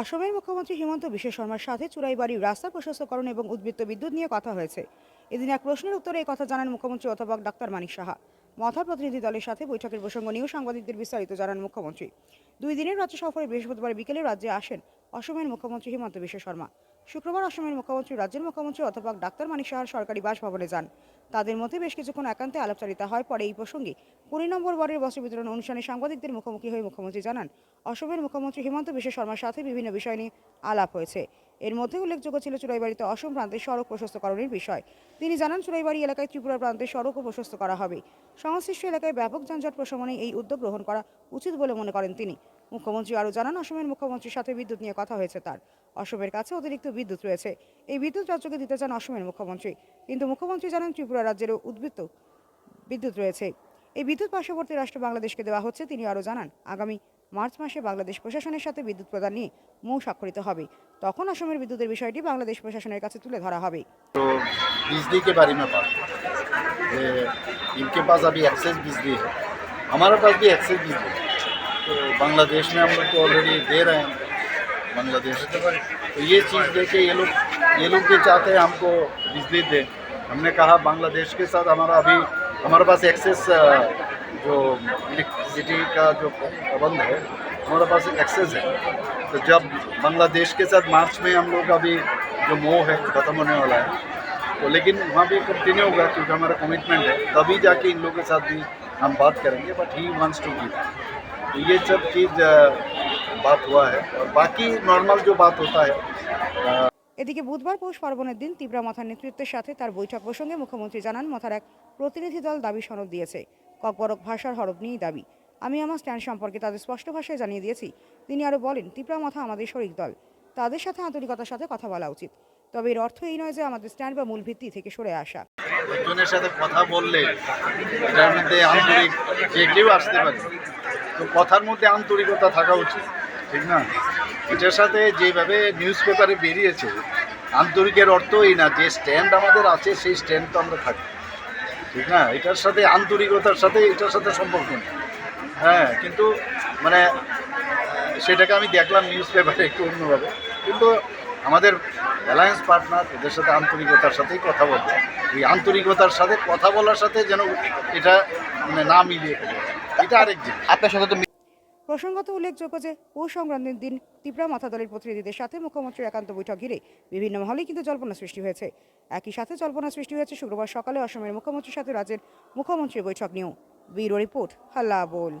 অসমের মুখ্যমন্ত্রী হিমন্ত বিশ্ব শর্মার সাথে চুরাইবাড়ির রাস্তা প্রশস্তকরণ এবং উদ্বৃত্ত বিদ্যুৎ নিয়ে কথা হয়েছে। এদিন এক প্রশ্নের উত্তরে এই কথা জানান মুখ্যমন্ত্রী অধ্যাপক ডাক্তার মানিক সাহা। মথার প্রতিনিধি দলের সাথে বৈঠকের প্রসঙ্গ নিয়েও সাংবাদিকদের বিস্তারিত জানান মুখ্যমন্ত্রী। দুই দিনের রাজ্য সফরে বৃহস্পতিবার বিকেলে রাজ্যে আসেন অসমের মুখ্যমন্ত্রী হিমন্ত বিশ্ব শর্মা। শুক্রবার অসমের মুখ্যমন্ত্রী, রাজ্যের মুখ্যমন্ত্রী অধ্যাপক ডাক্তার মানিক সাহার সরকারি বাসভবনে যান। তাদের মধ্যে বেশ কিছুক্ষণ একান্তে আলাপচারিতা হয়, পরে এই প্রসঙ্গে কুড়ি নম্বর ওয়ার্ডের বস্ত্র বিতরণ অনুষ্ঠানে সাংবাদিকদের মুখোমুখি হয়ে মুখ্যমন্ত্রী জানান, অসমের মুখ্যমন্ত্রী হিমন্ত বিশ্ব শর্মার সাথে বিভিন্ন বিষয় নিয়ে আলাপ হয়েছে। এর মধ্যে উল্লেখযোগ্য ছিল চুরাইবাড়িতে অসম প্রান্তের সড়ক প্রশস্তকরণের বিষয়। তিনি জানান চুরাইবাড়ি এলাকায় ত্রিপুরা প্রান্তের সড়কও প্রশস্ত করা হবে। সংশ্লিষ্ট এলাকায় ব্যাপক যানজট প্রশমনে এই উদ্যোগ গ্রহণ করা উচিত বলে মনে করেন তিনি। মুখ্যমন্ত্রী আরও জানান, অসমের মুখ্যমন্ত্রীর সাথে বিদ্যুৎ নিয়ে কথা হয়েছে তার। অসমের কাছে অতিরিক্ত বিদ্যুৎ রয়েছে। এই বিদ্যুৎ রাজ্যকে দিতে চান অসমের মুখ্যমন্ত্রী। কিন্তু মুখ্যমন্ত্রী জানান, ত্রিপুরা রাজ্যেরও উদ্বৃত্ত বিদ্যুৎ রয়েছে। এই বিদ্যুৎ পার্শ্ববর্তী রাষ্ট্র বাংলাদেশকে দেওয়া হচ্ছে, তিনি আরও জানান, আগামী মার্চ মাসে বাংলাদেশ প্রশাসনের সাথে বিদ্যুৎ প্রদান নিয়ে মৌ স্বাক্ষরিত হবে। তখন অসমের বিদ্যুতের বিষয়টি বাংলাদেশ প্রশাসনের কাছে তুলে ধরা হবে तो बिजली के बारे में बात ये इनके पास अभी एक्सेस बिजली है हमारे पास भी एक्सेस बिजली है तो बांग्लादेश में हम लोग तो ऑलरेडी दे रहे हैं बांग्लादेश तो ये चीज़ देके ये लोग ये लोग भी चाहते हैं हमको बिजली दे हमने कहा बांग्लादेश के साथ हमारा अभी हमारे पास एक्सेस जो इलेक्ट्रिसिटी का जो प्रबंध है हमारे पास एक्सेस है तो जब बांग्लादेश के साथ मार्च में हम लोग अभी जो मोह है ख़त्म होने वाला है तो लेकिन वहाँ भी कंटिन्यू होगा क्योंकि हमारा कमिटमेंट है तभी जाके इन लोगों के साथ भी हम बात करेंगे but he wants to give तो ये सब चीज़ अ, बात हुआ है और बाकी नॉर्मल जो बात होता है এদিকে বুধবার পৌষ পার্বণের দিন তীব্রা মাথার নেতৃত্বের সাথে তার বৈঠক প্রসঙ্গে মুখ্যমন্ত্রী জানান মাথার এক প্রতিনিধি দল দাবি সনদ দিয়েছে ককবরক ভাষার হরফ নিয়েই দাবি আমি আমার স্ট্যান্ড সম্পর্কে তাদের স্পষ্ট ভাষায় জানিয়ে দিয়েছি। তিনি আরও বলেন তীব্রা মাথা আমাদের শরিক দল। তাদের সাথে আন্তরিকতার সাথে কথা বলা উচিত। তবে এর অর্থ এই নয় যে আমাদের স্ট্যান্ড বা মূল ভিত্তি থেকে সরে আসা। একজনের সাথে কথা বললে এটার মধ্যে আন্তরিক যে কেউ আসতে পারে, তো কথার মধ্যে আন্তরিকতা থাকা উচিত, ঠিক না? এটার সাথে যেভাবে নিউজ পেপারে বেরিয়েছে, আন্তরিকের অর্থ এই না যে স্ট্যান্ড আমাদের আছে, সেই স্ট্যান্ড তো আমরা থাকি, ঠিক না? এটার সাথে আন্তরিকতার সাথে, এটার সাথে সম্পর্ক নেই। হ্যাঁ কিন্তু মানে সেটাকে আমি দেখলাম নিউজ পেপারে একটু অন্যভাবে। কিন্তু আমাদের অ্যালায়েন্স পার্টনার এদের সাথে আন্তরিকতার সাথেই কথা বলতে এই আন্তরিকতার সাথে কথা বলার সাথে যেন এটা মানে না মিলিয়ে ফেলে। এটা আরেক জিনিস। আপনার সাথে তো প্রসঙ্গত উল্লেখযোগ্য যে পৌষ সংক্রান্তির দিন তীব্রা মাথা দলের প্রতিনিধিদের সাথে মুখ্যমন্ত্রীর একান্ত বৈঠক ঘিরে বিভিন্ন মহলেই কিন্তু জল্পনা সৃষ্টি হয়েছে। একই সাথে জল্পনা সৃষ্টি হয়েছে শুক্রবার সকালে অসমের মুখ্যমন্ত্রীর সাথে রাজ্যের মুখ্যমন্ত্রীর বৈঠক নিয়েও। ব্যুরো রিপোর্ট হাল্লা বোল